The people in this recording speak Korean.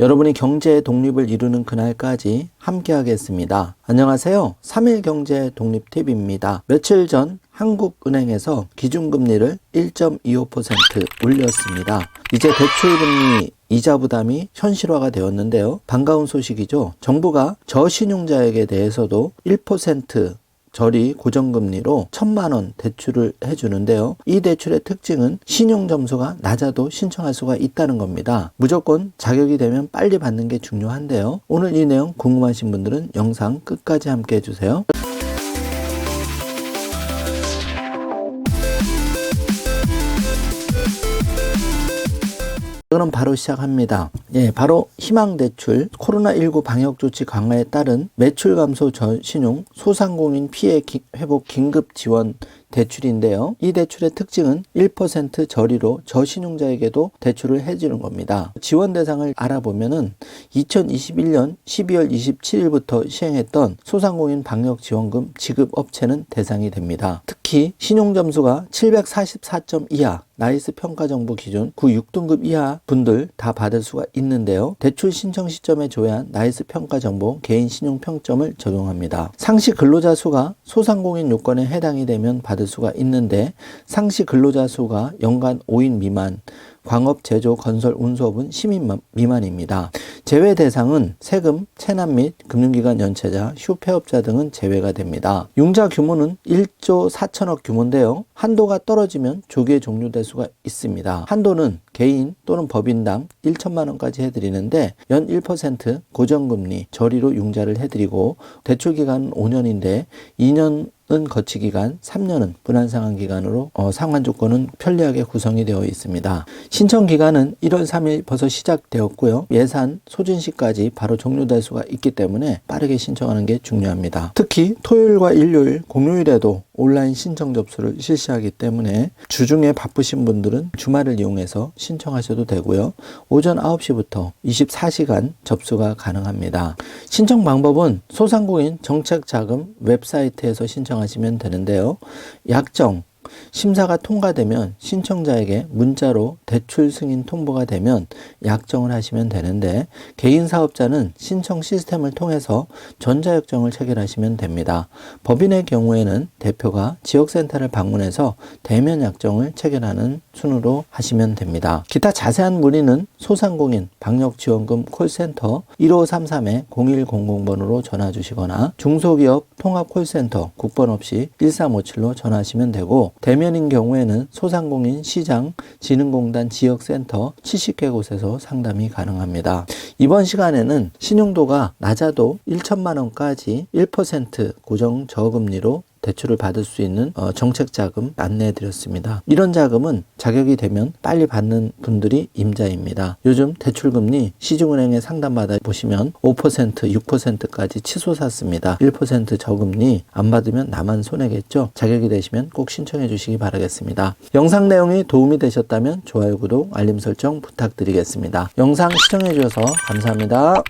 여러분이 경제 독립을 이루는 그날까지 함께 하겠습니다. 안녕하세요. 3일 경제 독립 팁입니다. 며칠 전 한국은행에서 기준금리를 1.25% 올렸습니다. 이제 대출금리 이자 부담이 현실화가 되었는데요. 반가운 소식이죠. 정부가 저신용자에게 대해서도 1% 저리 고정금리로 천만 원 대출을 해주는데요. 이 대출의 특징은 신용 점수가 낮아도 신청할 수가 있다는 겁니다. 무조건 자격이 되면 빨리 받는 게 중요한데요. 오늘 이 내용 궁금하신 분들은 영상 끝까지 함께 해주세요. 그럼 바로 시작합니다. 예, 바로 희망대출 코로나19 방역조치 강화에 따른 매출 감소 전 신용 소상공인 피해 기- 회복 긴급 지원 대출인데요. 이 대출의 특징은 1% 저리로 저신용자에게도 대출을 해주는 겁니다. 지원 대상을 알아보면은 2021년 12월 27일부터 시행했던 소상공인 방역지원금 지급 업체는 대상이 됩니다. 특히 신용점수가 744점 이하 나이스 평가 정보 기준 9, 6등급 이하 분들 다 받을 수가 있는데요. 대출 신청 시점에 조회한 나이스 평가 정보 개인 신용 평점을 적용합니다. 상시 근로자 수가 소상공인 요건에 해당이 되면 받을 수가 있는데 상시 근로자 수가 연간 5인 미만 광업, 제조, 건설, 운수업은 시민 미만입니다. 제외 대상은 세금, 체납 및 금융기관 연체자, 휴폐업자 등은 제외가 됩니다. 융자 규모는 1조 4천억 규모인데요. 한도가 떨어지면 조기에 종료될 수가 있습니다. 한도는 개인 또는 법인당 1천만 원까지 해드리는데 연 1% 고정금리 저리로 융자를 해드리고 대출 기간은 5년인데 2년 은 거치 기간, 3년은 분할 상환 기간으로 어, 상환 조건은 편리하게 구성이 되어 있습니다. 신청 기간은 1월 3일 벌써 시작되었고요. 예산 소진 시까지 바로 종료될 수가 있기 때문에 빠르게 신청하는 게 중요합니다. 특히 토요일과 일요일, 공휴일에도 온라인 신청 접수를 실시하기 때문에 주중에 바쁘신 분들은 주말을 이용해서 신청하셔도 되고요. 오전 9시부터 24시간 접수가 가능합니다. 신청 방법은 소상공인 정책자금 웹사이트에서 신청하시면 되는데요. 약정, 심사가 통과되면 신청자에게 문자로 대출 승인 통보가 되면 약정을 하시면 되는데 개인 사업자는 신청 시스템을 통해서 전자약정을 체결하시면 됩니다. 법인의 경우에는 대표가 지역센터를 방문해서 대면 약정을 체결하는 순으로 하시면 됩니다. 기타 자세한 문의는 소상공인 방역지원금 콜센터 1533-0100번으로 전화 주시거나 중소기업 통합 콜센터 국번 없이 1357로 전화하시면 되고 대면인 경우에는 소상공인 시장 진흥공단 지역센터 70개 곳에서 상담이 가능합니다. 이번 시간에는 신용도가 낮아도 1천만 원까지 1% 고정 저금리로 대출을 받을 수 있는 어, 정책 자금 안내해 드렸습니다. 이런 자금은 자격이 되면 빨리 받는 분들이 임자입니다. 요즘 대출 금리 시중은행에 상담받아 보시면 5% 6%까지 치솟았습니다. 1% 저금리 안 받으면 나만 손해겠죠. 자격이 되시면 꼭 신청해 주시기 바라겠습니다. 영상 내용이 도움이 되셨다면 좋아요, 구독, 알림 설정 부탁드리겠습니다. 영상 시청해 주셔서 감사합니다.